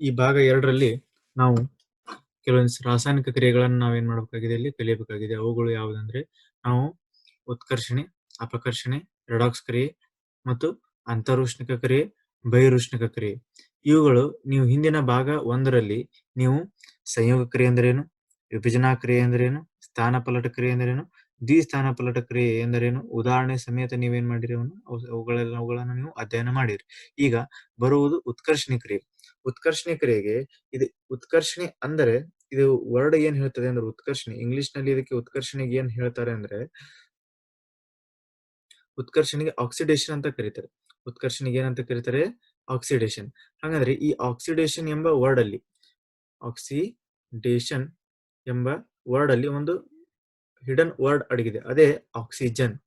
ಈ ಭಾಗ ಎರಡರಲ್ಲಿ ನಾವು ಕೆಲವೊಂದು ರಾಸಾಯನಿಕ ಕ್ರಿಯೆಗಳನ್ನು ಏನ್ ಮಾಡಬೇಕಾಗಿದೆ ಇಲ್ಲಿ ಕಲಿಯಬೇಕಾಗಿದೆ. ಅವುಗಳು ಯಾವುದಂದ್ರೆ ನಾವು ಉತ್ಕರ್ಷಣೆ, ಅಪಕರ್ಷಣೆ ರೆಡಾಕ್ಸ್ ಕ್ರಿಯೆ ಮತ್ತು ಅಂತರುಷ್ಣಿಕ ಕ್ರಿಯೆ, ಬಹಿರುಷ್ಣಿಕ ಕ್ರಿಯೆ. ಇವುಗಳು ನೀವು ಹಿಂದಿನ ಭಾಗ ಒಂದರಲ್ಲಿ ನೀವು ಸಂಯೋಗ ಕ್ರಿಯೆ ಅಂದ್ರೇನು, ವಿಭಜನಾ ಕ್ರಿಯೆ ಅಂದ್ರೇನು, ಸ್ಥಾನ ಪಲಟ ಕ್ರಿಯೆ ಅಂದ್ರೇನು ದ್ವಿಸ್ಥಾನಪಲ್ಲಟ ಕ್ರಿಯೆ ಎಂದರೇನು, ಉದಾಹರಣೆ ಸಮೇತ ನೀವೇನ್ ಮಾಡಿರಿ ಅವನು? ಅವು- ಅವುಗಳೆಲ್ಲ ಅವುಗಳನ್ನು ನೀವು ಅಧ್ಯಯನ ಮಾಡಿರಿ. ಈಗ ಬರುವುದು ಉತ್ಕರ್ಷಣೆ ಕ್ರಿಯೆ. ಉತ್ಕರ್ಷಣೆ ಕ್ರಿಯೆಗೆ ಇದು ಉತ್ಕರ್ಷಣೆ ಅಂದರೆ ಇದು ವರ್ಡ್ ಏನ್ ಹೇಳ್ತದೆ ಅಂದ್ರೆ ಉತ್ಕರ್ಷಣೆ. ಇಂಗ್ಲಿಷ್ನಲ್ಲಿ ಇದಕ್ಕೆ ಉತ್ಕರ್ಷಣೆಗೆ ಏನ್ ಹೇಳ್ತಾರೆ ಅಂದ್ರೆ ಉತ್ಕರ್ಷಣೆಗೆ ಆಕ್ಸಿಡೇಷನ್ ಅಂತ ಕರೀತಾರೆ. ಉತ್ಕರ್ಷಣೆಗೆ ಏನಂತ ಕರೀತಾರೆ? ಆಕ್ಸಿಡೇಷನ್ ಹಾಗಾದ್ರೆ ಈ ಆಕ್ಸಿಡೇಷನ್ ಎಂಬ ವರ್ಡ್ ಅಲ್ಲಿ ಆಕ್ಸಿಡೇಷನ್ ಎಂಬ ವರ್ಡ್ ಅಲ್ಲಿ ಒಂದು ಹಿಡನ್ ವರ್ಡ್ ಅಡಗಿದೆ. ಅದೇ ಆಕ್ಸಿಜನ್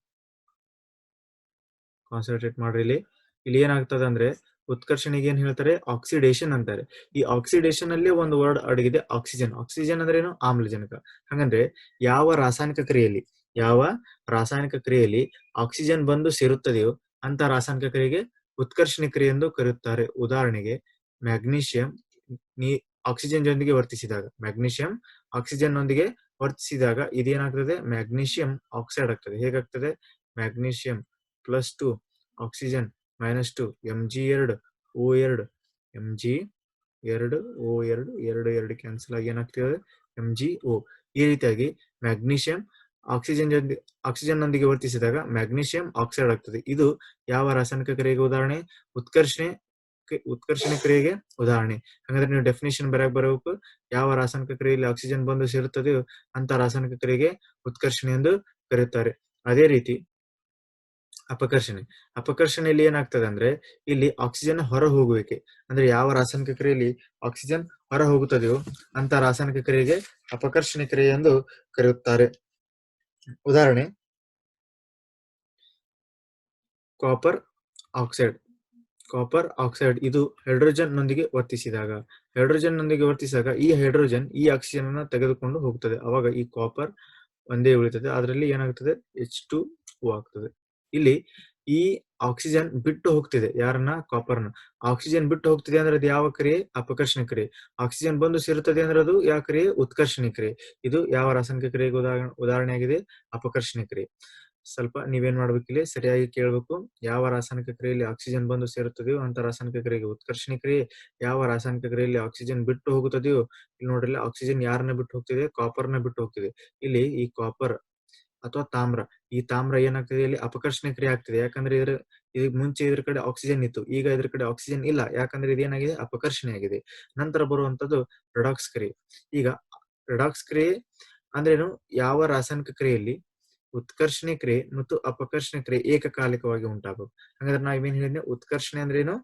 ಕಾನ್ಸಂಟ್ರೇಟ್ ಮಾಡ್ರಿ ಇಲ್ಲಿ. ಇಲ್ಲಿ ಏನಾಗ್ತದೆ ಅಂದ್ರೆ ಉತ್ಕರ್ಷಣೆಗೆ ಏನ್ ಹೇಳ್ತಾರೆ? ಆಕ್ಸಿಡೇಷನ್ ಅಂತಾರೆ. ಈ ಆಕ್ಸಿಡೇಷನ್ ಅಲ್ಲಿ ಒಂದು ವರ್ಡ್ ಅಡಗಿದೆ ಆಕ್ಸಿಜನ್ ಆಕ್ಸಿಜನ್ ಅಂದ್ರೆ ಏನು? ಆಮ್ಲಜನಕ. ಹಾಗಂದ್ರೆ ಯಾವ ರಾಸಾಯನಿಕ ಕ್ರಿಯೆಯಲ್ಲಿ, ಯಾವ ರಾಸಾಯನಿಕ ಕ್ರಿಯೆಯಲ್ಲಿ ಆಕ್ಸಿಜನ್ ಬಂದು ಸೇರುತ್ತದೆಯೋ ಅಂತ ರಾಸಾಯನಿಕ ಕ್ರಿಯೆಗೆ ಉತ್ಕರ್ಷಣ ಕ್ರಿಯೆ ಎಂದು ಕರೆಯುತ್ತಾರೆ. ಉದಾಹರಣೆಗೆ ಮ್ಯಾಗ್ನೀಷಿಯಂ ನೀ ಆಕ್ಸಿಜನ್ ಜೊಂದಿಗೆ ವರ್ತಿಸಿದಾಗ ಮ್ಯಾಗ್ನೀಷಿಯಂ ಆಕ್ಸಿಜನ್ ನೊಂದಿಗೆ ವರ್ತಿಸಿದಾಗ ಇದೇನಾಗ್ತದೆ? ಮ್ಯಾಗ್ನೀಷಿಯಂ ಆಕ್ಸೈಡ್ ಆಗ್ತದೆ. ಹೇಗಾಗ್ತದೆ? Magnesium plus two oxygen minus two M G ಎರಡು, ಓ ಎರಡು ಎಂ ಜಿ ಎರಡು, ಓ ಎರಡು ಎರಡು ಎರಡು ಕ್ಯಾನ್ಸಲ್ ಆಗಿ ಏನಾಗ್ತದೆ? M G O. ಈ ರೀತಿಯಾಗಿ ಮ್ಯಾಗ್ನೀಷಿಯಂ ಆಕ್ಸಿಜನ್ ಆಕ್ಸಿಜನ್ ನೊಂದಿಗೆ ವರ್ತಿಸಿದಾಗ ಮ್ಯಾಗ್ನೀಷಿಯಂ ಆಕ್ಸೈಡ್ ಆಗ್ತದೆ. ಇದು ಯಾವ ರಾಸಾಯನಿಕ ಕ್ರಿಯೆಗೆ ಉದಾಹರಣೆ? ಉತ್ಕರ್ಷಣೆ ಉತ್ಕರ್ಷಣೆ ಕ್ರಿಯೆಗೆ ಉದಾಹರಣೆ. ಹಾಗಾದ್ರೆ ನೀವು ಡೆಫಿನೇಷನ್ ಬರಕ್ ಬರಬೇಕು. ಯಾವ ರಾಸಾಯನಿಕ ಕ್ರಿಯೆಯಲ್ಲಿ ಆಕ್ಸಿಜನ್ ಬಂದು ಸೇರುತ್ತದೆಯೋ ಅಂತ ರಾಸಾಯನಿಕ ಕ್ರಿಯೆಗೆ ಉತ್ಕರ್ಷಣೆ ಎಂದು ಕರೆಯುತ್ತಾರೆ. ಅದೇ ರೀತಿ ಅಪಕರ್ಷಣೆ. ಅಪಕರ್ಷಣೆಯಲ್ಲಿ ಏನಾಗ್ತದೆ ಅಂದ್ರೆ ಇಲ್ಲಿ ಆಕ್ಸಿಜನ್ ಹೊರ ಹೋಗುವಿಕೆ. ಅಂದ್ರೆ ಯಾವ ರಾಸಾಯನಿಕ ಕ್ರಿಯೆಯಲ್ಲಿ ಆಕ್ಸಿಜನ್ ಹೊರ ಹೋಗುತ್ತದೆಯೋ ಅಂತ ರಾಸಾಯನಿಕ ಕ್ರಿಯೆಗೆ ಅಪಕರ್ಷಣೆ ಕ್ರಿಯೆ ಎಂದು ಕರೆಯುತ್ತಾರೆ. ಉದಾಹರಣೆ ಕಾಪರ್ ಆಕ್ಸೈಡ್ ಕಾಪರ್ ಆಕ್ಸೈಡ್ ಇದು ಹೈಡ್ರೋಜನ್ ನೊಂದಿಗೆ ವರ್ತಿಸಿದಾಗ ಹೈಡ್ರೋಜನ್ ನೊಂದಿಗೆ ವರ್ತಿಸಿದಾಗ ಈ ಹೈಡ್ರೋಜನ್ ಈ ಆಕ್ಸಿಜನ್ ಅನ್ನ ತೆಗೆದುಕೊಂಡು ಹೋಗುತ್ತದೆ ಅವಾಗ ಈ ಕಾಪರ್ ಒಂದೇ ಉಳಿತದೆ. ಅದರಲ್ಲಿ ಏನಾಗುತ್ತದೆ ಎಚ್ ಟು ಆಗ್ತದೆ. ಇಲ್ಲಿ ಈ ಆಕ್ಸಿಜನ್ ಬಿಟ್ಟು ಹೋಗ್ತಿದೆ. ಯಾರನ್ನ? ಕಾಪರ್ನ ಆಕ್ಸಿಜನ್ ಬಿಟ್ಟು ಹೋಗ್ತಿದೆ ಅಂದ್ರೆ ಅದು ಯಾವ ಕ್ರಿಯೆ? ಅಪಕರ್ಷಣ ಕ್ರಿಯೆ. ಆಕ್ಸಿಜನ್ ಬಂದು ಸೇರುತ್ತದೆ ಅಂದ್ರೆ ಅದು ಯಾವ ಕ್ರಿಯೆ? ಉತ್ಕರ್ಷಣ ಕ್ರಿಯೆ. ಇದು ಯಾವ ರಾಸಾಯನಿಕ ಕ್ರಿಯೆಗೆ ಉದಾಹರಣೆ ಉದಾಹರಣೆ ಆಗಿದೆ ಅಪಕರ್ಷಣ ಕ್ರಿಯೆ. ಸ್ವಲ್ಪ ನೀವೇನ್ ಮಾಡ್ಬೇಕಿಲ್ಲಿ? ಸರಿಯಾಗಿ ಕೇಳ್ಬೇಕು. ಯಾವ ರಾಸಾಯನಿಕ ಕ್ರಿಯೆಯಲ್ಲಿ ಆಕ್ಸಿಜನ್ ಬಂದು ಸೇರುತ್ತದೆಯೋ ಅಂತ ರಾಸಾಯನಿಕ ಕ್ರಿಯೆಗೆ ಉತ್ಕರ್ಷಣ ಕ್ರಿಯೆ. ಯಾವ ರಾಸಾಯನಿಕ ಕ್ರಿಯೆಯಲ್ಲಿ ಆಕ್ಸಿಜನ್ ಬಿಟ್ಟು ಹೋಗುತ್ತದೆಯೋ? ಇಲ್ಲಿ ನೋಡ್ರಿ ಆಕ್ಸಿಜನ್ ಯಾರನ್ನ ಬಿಟ್ಟು ಹೋಗ್ತಿದೆ? ಕಾಪರ್ನ ಬಿಟ್ಟು ಹೋಗ್ತಿದೆ. ಇಲ್ಲಿ ಈ ಕಾಪರ್ ಅಥವಾ ತಾಮ್ರ. ಈ ತಾಮ್ರ ಏನಾಗ್ತದೆ, ಇಲ್ಲಿ ಅಪಕರ್ಷಣ ಕ್ರಿಯೆ ಆಗ್ತದೆ. ಯಾಕಂದ್ರೆ ಇದ್ರ, ಇದ್ ಮುಂಚೆ ಇದ್ರ ಕಡೆ ಆಕ್ಸಿಜನ್ ಇತ್ತು. ಈಗ ಇದ್ರ ಕಡೆ ಆಕ್ಸಿಜನ್ ಇಲ್ಲ. ಯಾಕಂದ್ರೆ ಇದೇನಾಗಿದೆ ಅಪಕರ್ಷಣೆ ಆಗಿದೆ. ನಂತರ ಬರುವಂತದ್ದು ರೆಡಾಕ್ಸ್ ಕ್ರಿಯೆ. ಈಗ ರೆಡಾಕ್ಸ್ ಕ್ರಿಯೆ ಅಂದ್ರೇನು ಯಾವ ರಾಸಾಯನಿಕ ಕ್ರಿಯೆಯಲ್ಲಿ? ಉತ್ಕರ್ಷಣೆ ಕ್ರಿಯೆ ಮತ್ತು ಅಪಕರ್ಷಣೆ ಕ್ರಿಯೆ ಏಕಕಾಲಿಕವಾಗಿ ಉಂಟಾಗಬೇಕು ಹಾಗಾದ್ರೆ ನಾವ್ ಏನ್ ಹೇಳಿದ್ನೆ? ಉತ್ಕರ್ಷಣೆ ಅಂದ್ರೇನು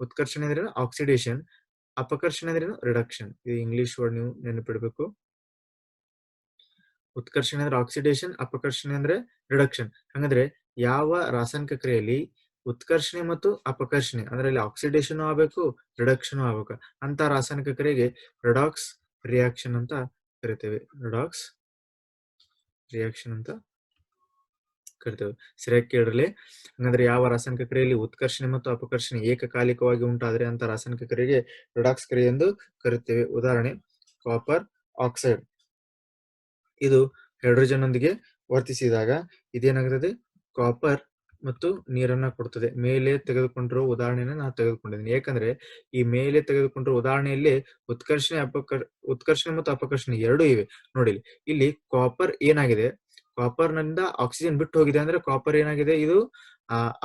ಉತ್ಕರ್ಷಣೆ ಅಂದ್ರೇನು ಆಕ್ಸಿಡೇಷನ್ ಅಪಕರ್ಷಣೆ ಅಂದ್ರೇನು ರಿಡಕ್ಷನ್ ಇದು ಇಂಗ್ಲಿಷ್ ವರ್ಡ್ ನೀವು ನೆನಪಿಡ್ಬೇಕು. ಉತ್ಕರ್ಷಣೆ ಅಂದ್ರೆ ಆಕ್ಸಿಡೇಷನ್ ಅಪಕರ್ಷಣೆ ಅಂದ್ರೆ ರಿಡಕ್ಷನ್ ಹಂಗಂದ್ರೆ ಯಾವ ರಾಸಾಯನಿಕ ಕ್ರಿಯೆಯಲ್ಲಿ ಉತ್ಕರ್ಷಣೆ ಮತ್ತು ಅಪಕರ್ಷಣೆ ಅಂದ್ರೆ ಇಲ್ಲಿ ಆಕ್ಸಿಡೇಷನ್ ಆಗ್ಬೇಕು ರಿಡಕ್ಷನ್ ಆಗ್ಬೇಕು. ಅಂತ ರಾಸಾಯನಿಕ ಕ್ರಿಯೆಗೆ ರಿಡಾಕ್ಸ್ ರಿಯಾಕ್ಷನ್ ಅಂತ ಕರಿತೇವೆ. ರಿಡಾಕ್ಸ್ ರಿಯಾಕ್ಷನ್ ಅಂತ ಕರಿತೇವೆ. ಸರಿಯಾಗಿ ಕೇಳಿರಲಿ. ಹಂಗಂದ್ರೆ ಯಾವ ರಾಸಾಯನಿಕ ಕ್ರಿಯೆಯಲ್ಲಿ ಉತ್ಕರ್ಷಣೆ ಮತ್ತು ಅಪಕರ್ಷಣೆ ಏಕಕಾಲಿಕವಾಗಿ ಉಂಟಾದ್ರೆ ಅಂತ ರಾಸಾಯನಿಕ ಕ್ರಿಯೆಗೆ ರಿಡಾಕ್ಸ್ ಕ್ರಿಯೆ ಎಂದು ಕರಿತೇವೆ. ಉದಾಹರಣೆ ಕಾಪರ್ ಆಕ್ಸೈಡ್ ಇದು ಹೈಡ್ರೋಜನ್ ಒಂದಿಗೆ ವರ್ತಿಸಿದಾಗ ಇದೇನಾಗುತ್ತದೆ ಕಾಪರ್ ಮತ್ತು ನೀರನ್ನ ಕೊಡ್ತದೆ. ಮೇಲೆ ತೆಗೆದುಕೊಂಡಿರೋ ಉದಾಹರಣೆಯನ್ನ ನಾನು ತೆಗೆದುಕೊಂಡಿದ್ದೀನಿ. ಯಾಕಂದ್ರೆ ಈ ಮೇಲೆ ತೆಗೆದುಕೊಂಡಿರೋ ಉದಾಹರಣೆಯಲ್ಲಿ ಉತ್ಕರ್ಷಣೆ, ಅಪಕರ್, ಉತ್ಕರ್ಷಣೆ ಮತ್ತು ಅಪಕರ್ಷಣೆ ಎರಡೂ ಇವೆ. ನೋಡಿ ಇಲ್ಲಿ ಕಾಪರ್ ಏನಾಗಿದೆ? ಕಾಪರ್ನಿಂದ ಆಕ್ಸಿಜನ್ ಬಿಟ್ಟು ಹೋಗಿದೆ ಅಂದ್ರೆ ಕಾಪರ್ ಏನಾಗಿದೆ? ಇದು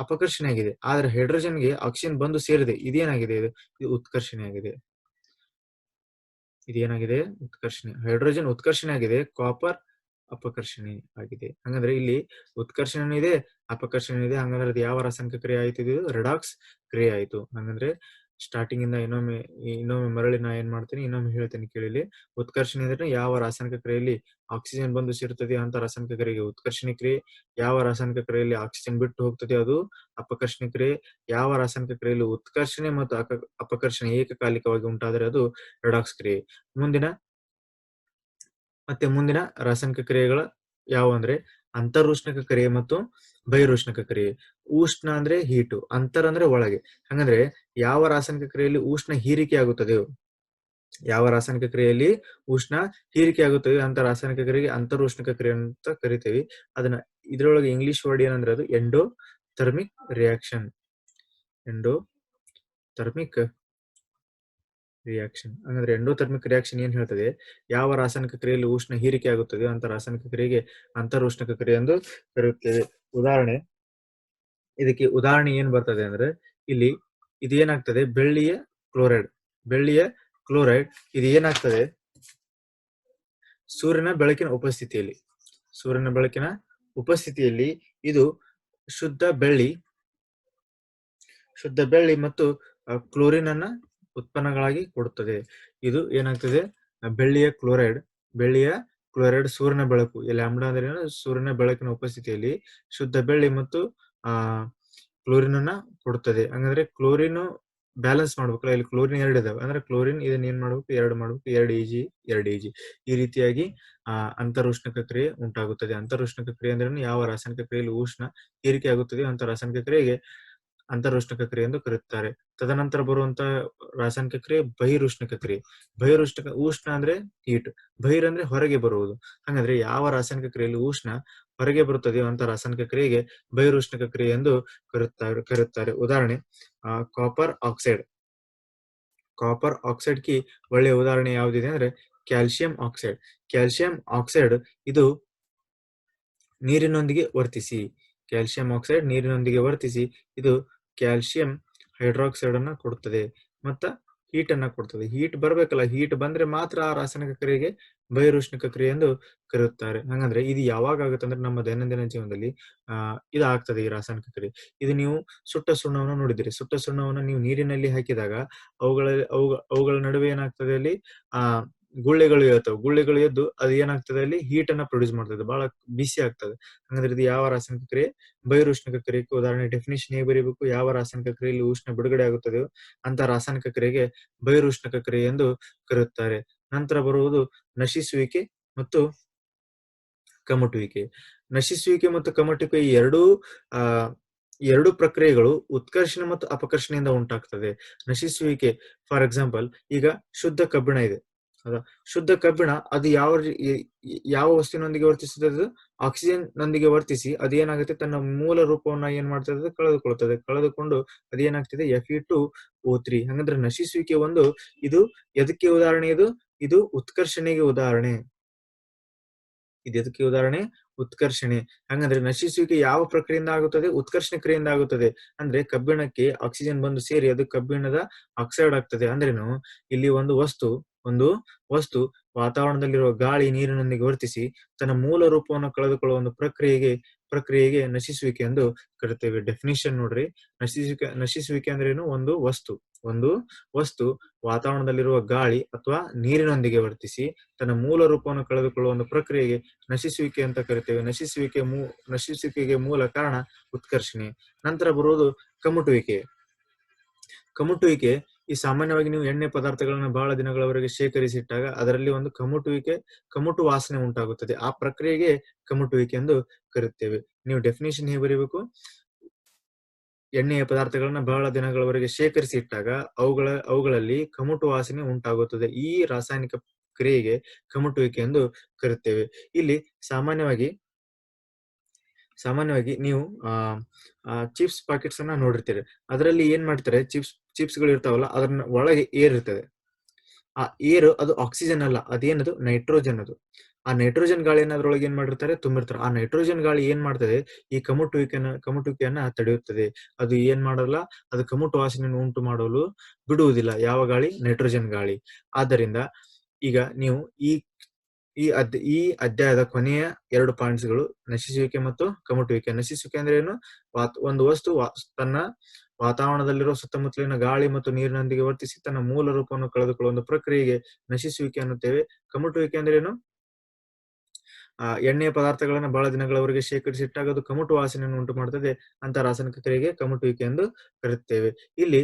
ಅಪಕರ್ಷಣೆ ಆಗಿದೆ ಆದ್ರೆ ಹೈಡ್ರೋಜನ್ಗೆ ಆಕ್ಸಿಜನ್ ಬಂದು ಸೇರಿದೆ. ಇದೇನಾಗಿದೆ ಇದು? ಇದು ಉತ್ಕರ್ಷಣೆ ಆಗಿದೆ ಇದೇನಾಗಿದೆ? ಉತ್ಕರ್ಷಣೆ. ಹೈಡ್ರೋಜನ್ ಉತ್ಕರ್ಷಣೆ ಆಗಿದೆ. ಕಾಪರ್ ಅಪಕರ್ಷಣೆ ಆಗಿದೆ. ಹಂಗಂದ್ರೆ ಇಲ್ಲಿ ಉತ್ಕರ್ಷಣೆ ಇದೆ ಅಪಕರ್ಷಣೆ ಇದೆ. ಹಂಗಂದ್ರೆ ಅದು ಯಾವ ರಾಸಾಯನಿಕ ಕ್ರಿಯೆ ಆಯ್ತು? ಇದು ರೆಡಾಕ್ಸ್ ಕ್ರಿಯೆ ಆಯ್ತು. ಹಂಗಂದ್ರೆ ಸ್ಟಾರ್ಟಿಂಗ್ ಇಂದ ಇನ್ನೊಮ್ಮೆ ಇನ್ನೊಮ್ಮೆ ಮರಳಿ ನಾ ಏನ್ ಮಾಡ್ತೀನಿ, ಇನ್ನೊಮ್ಮೆ ಹೇಳ್ತೇನೆ ಕೇಳಿಲಿ ಉತ್ಕರ್ಷಣೆ ಅಂದ್ರೆ ಯಾವ ರಾಸಾಯನಿಕ ಕ್ರಿಯೆಯಲ್ಲಿ ಆಕ್ಸಿಜನ್ ಬಂದು ಸೇರುತ್ತದೆ ಅಂತ ರಾಸಾಯನಿಕ ಕ್ರಿಯೆಗೆ ಉತ್ಕರ್ಷಣೆ ಕ್ರಿಯೆ. ಯಾವ ರಾಸಾಯನಿಕ ಕ್ರಿಯೆಯಲ್ಲಿ ಆಕ್ಸಿಜನ್ ಬಿಟ್ಟು ಹೋಗ್ತದೆ ಅದು ಅಪಕರ್ಷಣೆ ಕ್ರಿಯೆ. ಯಾವ ರಾಸಾಯನಿಕ ಕ್ರಿಯೆಯಲ್ಲಿ ಉತ್ಕರ್ಷಣೆ ಮತ್ತು ಅಪಕರ್ಷಣೆ ಏಕಕಾಲಿಕವಾಗಿ ಉಂಟಾದರೆ ಅದು ರೆಡಾಕ್ಸ್ ಕ್ರಿಯೆ. ಮುಂದಿನ, ಮತ್ತೆ ಮುಂದಿನ ರಾಸಾಯನಿಕ ಕ್ರಿಯೆಗಳ ಯಾವ ಅಂದ್ರೆ ಅಂತರುಷ್ಣಕ ಕ್ರಿಯೆ ಮತ್ತು ಬಹಿರುಷ್ಣಕ ಕ್ರಿಯೆ. ಉಷ್ಣ ಅಂದ್ರೆ ಹೀಟು, ಅಂತರ್ ಅಂದ್ರೆ ಒಳಗೆ. ಹಂಗಂದ್ರೆ ಯಾವ ರಾಸಾಯನಿಕ ಕ್ರಿಯೆಯಲ್ಲಿ ಉಷ್ಣ ಹೀರಿಕೆ ಆಗುತ್ತದೆಯೋ ಯಾವ ರಾಸಾಯನಿಕ ಕ್ರಿಯೆಯಲ್ಲಿ ಉಷ್ಣ ಹೀರಿಕೆ ಆಗುತ್ತದೆ? ಅಂತ ರಾಸಾಯನಿಕ ಕ್ರಿಯೆಗೆ ಅಂತರುಷ್ಣಕ ಕ್ರಿಯೆ ಅಂತ ಕರಿತೀವಿ. ಅದನ್ನ ಇದ್ರೊಳಗೆ ಇಂಗ್ಲಿಷ್ ವರ್ಡ್ ಏನಂದ್ರೆ ಅದು endothermic reaction endothermic reaction ಅಂದ್ರೆ ಎಂಡೋಥರ್ಮಿಕ್ ರಿಯಾಕ್ಷನ್ ಏನ್ ಹೇಳ್ತದೆ? ಯಾವ ರಾಸಾಯನಿಕ ಕ್ರಿಯೆಯಲ್ಲಿ ಉಷ್ಣ ಹೀರಿಕೆ ಆಗುತ್ತದೆ, ಅಂತ ರಾಸಾಯನಿಕ ಕ್ರಿಯೆಗೆ ಅಂತರುಷ್ಣಕ ಕ್ರಿಯೆ ಎಂದು ಕರೆಯುತ್ತೇವೆ ಉದಾಹರಣೆ, ಇದಕ್ಕೆ ಉದಾಹರಣೆ ಏನ್ ಬರ್ತದೆ ಅಂದ್ರೆ, ಇಲ್ಲಿ ಇದು ಏನಾಗ್ತದೆ ಬೆಳ್ಳಿಯ ಕ್ಲೋರೈಡ್ ಬೆಳ್ಳಿಯ ಕ್ಲೋರೈಡ್ ಇದು ಏನಾಗ್ತದೆ? ಸೂರ್ಯನ ಬೆಳಕಿನ ಉಪಸ್ಥಿತಿಯಲ್ಲಿ. ಸೂರ್ಯನ ಬೆಳಕಿನ ಉಪಸ್ಥಿತಿಯಲ್ಲಿ ಇದು ಶುದ್ಧ ಬೆಳ್ಳಿ ಶುದ್ಧ ಬೆಳ್ಳಿ ಮತ್ತು ಕ್ಲೋರಿನ್ ಅನ್ನ ಉತ್ಪನ್ನಗಳಾಗಿ ಕೊಡುತ್ತದೆ. ಇದು ಏನಾಗ್ತದೆ? ಬೆಳ್ಳಿಯ ಕ್ಲೋರೈಡ್ ಬೆಳ್ಳಿಯ ಕ್ಲೋರೈಡ್ ಸೂರ್ಯನ ಬೆಳಕು. ಇಲ್ಲಿ ಲ್ಯಾಂಬ್ಡಾ ಅಂದ್ರೆ? ಸೂರ್ಯನ ಬೆಳಕಿನ ಉಪಸ್ಥಿತಿಯಲ್ಲಿ ಶುದ್ಧ ಬೆಳ್ಳಿ ಮತ್ತು, ಆ ಕ್ಲೋರಿನ್ ಅನ್ನ ಕೊಡುತ್ತದೆ. ಹಂಗಂದ್ರೆ ಕ್ಲೋರಿನ್ ಬ್ಯಾಲೆನ್ಸ್ ಮಾಡ್ಬೇಕಲ್ಲ, ಇಲ್ಲಿ ಕ್ಲೋರಿನ್ ಎರಡು ಇದಾವೆ. ಅಂದ್ರೆ ಕ್ಲೋರಿನ್ ಇದನ್ನ ಏನ್ ಮಾಡ್ಬೇಕು? ಎರಡು ಮಾಡ್ಬೇಕು. ಎರಡು ಇಜಿ ಎರಡು ಇಜಿ ಈ ರೀತಿಯಾಗಿ, ಆ, ಅಂತರುಷ್ಣಕ ಕ್ರಿಯೆ ಉಂಟಾಗುತ್ತದೆ. ಅಂತರುಷ್ಣಕ ಕ್ರಿಯೆ ಅಂದ್ರೆ ಯಾವ ರಾಸಾಯನಿಕ ಕ್ರಿಯೆಯಲ್ಲಿ ಉಷ್ಣ ಏರಿಕೆ ಆಗುತ್ತದೆ? ಅಂತ ರಾಸಾಯನಿಕ ಕ್ರಿಯೆಗೆ ಅಂತರುಷ್ಣಕ ಕ್ರಿಯೆ ಎಂದು ಕರೆಯುತ್ತಾರೆ. ತದನಂತರ ಬರುವಂತಹ ರಾಸಾಯನಿಕ ಕ್ರಿಯೆ ಬಹಿರುಷ್ಣಕ ಕ್ರಿಯೆ. ಬಹಿರುಷ್ಣಕ ಉಷ್ಣ ಅಂದ್ರೆ ಹೀಟ್ ಬಹಿರ್ ಅಂದ್ರೆ ಹೊರಗೆ ಬರುವುದು. ಹಾಗಾದ್ರೆ ಯಾವ ರಾಸಾಯನಿಕ ಕ್ರಿಯೆಯಲ್ಲಿ ಉಷ್ಣ ಹೊರಗೆ ಬರುತ್ತದೆ ಅಂತ ರಾಸಾಯನಿಕ ಕ್ರಿಯೆಗೆ ಬಹಿರುಷ್ಣಕ ಕ್ರಿಯೆ ಎಂದು ಕರೆಯುತ್ತಾರೆ ಕರೆಯುತ್ತಾರೆ. ಉದಾಹರಣೆ ಕಾಪರ್ ಆಕ್ಸೈಡ್ ಕಾಪರ್ ಆಕ್ಸೈಡ್ ಕಿ ಒಳ್ಳೆಯ ಉದಾಹರಣೆ ಯಾವುದಿದೆ ಅಂದ್ರೆ ಕ್ಯಾಲ್ಸಿಯಂ ಆಕ್ಸೈಡ್ ಕ್ಯಾಲ್ಸಿಯಂ ಆಕ್ಸೈಡ್ ಇದು ನೀರಿನೊಂದಿಗೆ ವರ್ತಿಸಿ. ಕ್ಯಾಲ್ಸಿಯಂ ಆಕ್ಸೈಡ್ ನೀರಿನೊಂದಿಗೆ ವರ್ತಿಸಿ. ಇದು ಕ್ಯಾಲ್ಸಿಯಂ ಹೈಡ್ರಾಕ್ಸೈಡ್ ಅನ್ನ ಕೊಡುತ್ತದೆ ಮತ್ತ ಹೀಟ್ ಅನ್ನ ಕೊಡ್ತದೆ. ಹೀಟ್ ಬರ್ಬೇಕಲ್ಲ ಹೀಟ್ ಬಂದ್ರೆ ಮಾತ್ರ ಆ ರಾಸಾಯನಿಕ ಕ್ರಿಯೆಗೆ ಬಹಿರುಷ್ಣಕ ಕ್ರಿಯೆ ಎಂದು ಕರೆಯುತ್ತಾರೆ. ಹಂಗಂದ್ರೆ ಇದು ಯಾವಾಗ ಆಗುತ್ತೆ ಅಂದ್ರೆ ನಮ್ಮ ದೈನಂದಿನ ಜೀವನದಲ್ಲಿ, ಆ, ಇದಾಗ್ತದೆ ಈ ರಾಸಾಯನಿಕ ಕ್ರಿಯೆ. ಇದು ನೀವು ಸುಟ್ಟ ಸುಣ್ಣವನ್ನು ನೋಡಿದಿರಿ ಸುಟ್ಟ ಸುಣ್ಣವನ್ನು ನೀವು ನೀರಿನಲ್ಲಿ ಹಾಕಿದಾಗ ಅವುಗಳ ಅವುಗಳ ನಡುವೆ ಏನಾಗ್ತದೆ ಅಲ್ಲಿ? ಆ ಗುಳ್ಳೆಗಳು ಇರ್ತವೆ ಗುಳ್ಳೆಗಳು ಎದ್ದು ಅದು ಏನಾಗ್ತದೆ ಅಲ್ಲಿ? ಹೀಟ್ ಅನ್ನ ಪ್ರೊಡ್ಯೂಸ್ ಮಾಡ್ತದೆ. ಬಹಳ ಬಿಸಿ ಆಗ್ತದೆ. ಹಂಗಂದ್ರೆ ಇದು ಯಾವ ರಾಸಾಯನಿಕ ಕ್ರಿಯೆ? ಬಹಿರುಷ್ಣಕ ಕ್ರಿಯೆಗೆ ಉದಾಹರಣೆ ಡೆಫಿನೇಷನ್ ಹೇಗೆ ಬರೀಬೇಕು? ಯಾವ ರಾಸಾಯನಿಕ ಕ್ರಿಯೆಯಲ್ಲಿ ಉಷ್ಣ ಬಿಡುಗಡೆ ಆಗುತ್ತದೆಯೋ ಅಂತ ರಾಸಾಯನಿಕ ಕ್ರಿಯೆಗೆ ಬಹಿರುಷ್ಣಕ ಕ್ರಿಯೆ ಎಂದು ಕರೆಯುತ್ತಾರೆ. ನಂತರ ಬರುವುದು ನಶಿಸುವಿಕೆ ಮತ್ತು ಕಮಟುವಿಕೆ. ನಶಿಸುವಿಕೆ ಮತ್ತು ಕಮಟುವಿಕೆ ಎರಡೂ, ಆ, ಎರಡು ಪ್ರಕ್ರಿಯೆಗಳು ಉತ್ಕರ್ಷಣ ಮತ್ತು ಅಪಕರ್ಷಣೆಯಿಂದ ಉಂಟಾಗ್ತದೆ. ನಶಿಸುವಿಕೆ ಫಾರ್ ಎಕ್ಸಾಂಪಲ್ ಈಗ ಶುದ್ಧ ಕಬ್ಬಿಣ ಇದೆ. ಶುದ್ಧ ಕಬ್ಬಿಣ, ಅದು ಯಾವ ಯಾವ ವಸ್ತುವಿನೊಂದಿಗೆ ವರ್ತಿಸುತ್ತದೆ ಆಕ್ಸಿಜನ್ ನೊಂದಿಗೆ ವರ್ತಿಸಿ ಅದೇನಾಗುತ್ತೆ ತನ್ನ ಮೂಲ ರೂಪವನ್ನ ಏನ್ ಮಾಡ್ತದೆ ಕಳೆದುಕೊಳ್ಳುತ್ತದೆ ಕಳೆದುಕೊಂಡು ಅದೇನಾಗ್ತದೆ F E two O three ಹಂಗಂದ್ರೆ ನಶಿಸುವಿಕೆ ಒಂದು, ಇದು ಎದಕ್ಕೆ ಉದಾಹರಣೆ ಇದು? ಇದು ಉತ್ಕರ್ಷಣೆಗೆ ಉದಾಹರಣೆ. ಇದು ಎದಕ್ಕೆ ಉದಾಹರಣೆ? ಉತ್ಕರ್ಷಣೆ. ಹಂಗಂದ್ರೆ ನಶಿಸುವಿಕೆ ಯಾವ ಪ್ರಕ್ರಿಯೆಯಿಂದ ಆಗುತ್ತದೆ? ಉತ್ಕರ್ಷಣ ಕ್ರಿಯೆಯಿಂದ ಆಗುತ್ತದೆ. ಅಂದ್ರೆ ಕಬ್ಬಿಣಕ್ಕೆ ಆಕ್ಸಿಜನ್ ಬಂದು ಸೇರಿ ಅದು ಕಬ್ಬಿಣದ ಆಕ್ಸೈಡ್ ಆಗ್ತದೆ. ಅಂದ್ರೇನು? ಇಲ್ಲಿ ಒಂದು ವಸ್ತು ಒಂದು ವಸ್ತು ವಾತಾವರಣದಲ್ಲಿರುವ ಗಾಳಿ ನೀರಿನೊಂದಿಗೆ ವರ್ತಿಸಿ ತನ್ನ ಮೂಲ ರೂಪವನ್ನು ಕಳೆದುಕೊಳ್ಳುವ ಒಂದು ಪ್ರಕ್ರಿಯೆಗೆ ಪ್ರಕ್ರಿಯೆಗೆ ನಶಿಸುವಿಕೆ ಎಂದು ಕರಿತೇವೆ ಡೆಫಿನಿಷನ್ ನೋಡ್ರಿ. ನಶಿಸುವಿಕೆ ನಶಿಸುವಿಕೆ ಅಂದ್ರೇನು ಒಂದು ವಸ್ತು. ಒಂದು ವಸ್ತು ವಾತಾವರಣದಲ್ಲಿರುವ ಗಾಳಿ ಅಥವಾ ನೀರಿನೊಂದಿಗೆ ವರ್ತಿಸಿ ತನ್ನ ಮೂಲ ರೂಪವನ್ನು ಕಳೆದುಕೊಳ್ಳುವ ಒಂದು ಪ್ರಕ್ರಿಯೆಗೆ ನಶಿಸುವಿಕೆ ಅಂತ ಕರಿತೇವೆ ನಶಿಸುವಿಕೆ ಮೂ, ನಶಿಸುವಿಕೆಗೆ ಮೂಲ ಕಾರಣ ಉತ್ಕರ್ಷಣೆ. ನಂತರ ಬರುವುದು ಕಮುಟುವಿಕೆ. ಕಮುಟುವಿಕೆ ಈ ಸಾಮಾನ್ಯವಾಗಿ ನೀವು ಎಣ್ಣೆ ಪದಾರ್ಥಗಳನ್ನ ಬಹಳ ದಿನಗಳವರೆಗೆ ಶೇಖರಿಸಿಟ್ಟಾಗ ಅದರಲ್ಲಿ ಒಂದು ಕಮುಟುವಿಕೆ, ಕಮುಟು ವಾಸನೆ ಉಂಟಾಗುತ್ತದೆ. ಆ ಪ್ರಕ್ರಿಯೆಗೆ ಕಮುಟುವಿಕೆ ಎಂದು ಕರೆಯುತ್ತೇವೆ. ನೀವು ಡೆಫಿನೇಷನ್ ಹೇಗೆ ಬರೀಬೇಕು? ಎಣ್ಣೆಯ ಪದಾರ್ಥಗಳನ್ನ ಬಹಳ ದಿನಗಳವರೆಗೆ ಶೇಖರಿಸಿ ಇಟ್ಟಾಗ ಅವುಗಳ, ಅವುಗಳಲ್ಲಿ ಕಮುಟು ವಾಸನೆ ಉಂಟಾಗುತ್ತದೆ. ಈ ರಾಸಾಯನಿಕ ಕ್ರಿಯೆಗೆ ಕಮುಟುವಿಕೆ ಎಂದು ಕರೆಯುತ್ತೇವೆ. ಇಲ್ಲಿ ಸಾಮಾನ್ಯವಾಗಿ ಸಾಮಾನ್ಯವಾಗಿ ನೀವು ಚಿಪ್ಸ್ ಪಾಕೆಟ್ಸ್ ಅನ್ನ ನೋಡಿರ್ತೀರಿ. ಅದರಲ್ಲಿ ಏನ್ ಮಾಡ್ತಾರೆ? ಚಿಪ್ಸ್ ಚಿಪ್ಸ್ಗಳು ಇರ್ತಾವಲ್ಲ, ಅದನ್ನ ಒಳಗೆ ಏರ್ ಇರ್ತದೆ. ಆ ಏರ್ ಅದು ಆಕ್ಸಿಜನ್ ಅಲ್ಲ, ಅದೇನದು? ನೈಟ್ರೋಜನ್ ಅದು. ಆ ನೈಟ್ರೋಜನ್ ಗಾಳಿ ಏನಾದ್ರೊಳಗೆ ಏನ್ ಮಾಡಿರ್ತಾರೆ? ತುಂಬಿರ್ತಾರೆ. ಆ ನೈಟ್ರೋಜನ್ ಗಾಳಿ ಏನ್ ಮಾಡ್ತದೆ? ಈ ಕಮುಟುವಿಕೆನ ಕಮುಟುವಿಕೆಯನ್ನ ತಡೆಯುತ್ತದೆ. ಅದು ಏನ್ ಮಾಡಲ್ಲ? ಅದು ಕಮುಟು ವಾಸನೆಯನ್ನು ಉಂಟು ಮಾಡಲು ಬಿಡುವುದಿಲ್ಲ. ಯಾವ ಗಾಳಿ? ನೈಟ್ರೋಜನ್ ಗಾಳಿ. ಆದ್ದರಿಂದ ಈಗ ನೀವು ಈ ಈ ಅದ್, ಈ ಅಧ್ಯಾಯದ ಕೊನೆಯ ಎರಡು ಪಾಯಿಂಟ್ಸ್ಗಳು ನಶಿಸುವಿಕೆ ಮತ್ತು ಕಮಟುವಿಕೆ ನಶಿಸುವಿಕೆ ಅಂದ್ರೆ ಏನು? ಒಂದು ವಸ್ತು ತನ್ನ ವಾತಾವರಣದಲ್ಲಿರುವ ಸುತ್ತಮುತ್ತಲಿನ ಗಾಳಿ ಮತ್ತು ನೀರಿನೊಂದಿಗೆ ವರ್ತಿಸಿ ತನ್ನ ಮೂಲ ರೂಪವನ್ನು ಕಳೆದುಕೊಳ್ಳುವ ಒಂದು ಪ್ರಕ್ರಿಯೆಗೆ ನಶಿಸುವಿಕೆ ಅನ್ನುತ್ತೇವೆ. ಕಮಟುವಿಕೆ ಅಂದ್ರೆ ಏನು ಆ, ಎಣ್ಣೆಯ ಪದಾರ್ಥಗಳನ್ನು ಬಹಳ ದಿನಗಳವರೆಗೆ ಶೇಖರಿಸಿಟ್ಟಾಗ ಅದು ಕಮಟು ವಾಸನೆಯನ್ನು ಉಂಟು ಮಾಡುತ್ತದೆ ಅಂತ ರಾಸಾಯನಿಕ ಕ್ರಿಯೆಗೆ ಕಮಟುವಿಕೆ ಎಂದು ಕರೆಯುತ್ತೇವೆ. ಇಲ್ಲಿ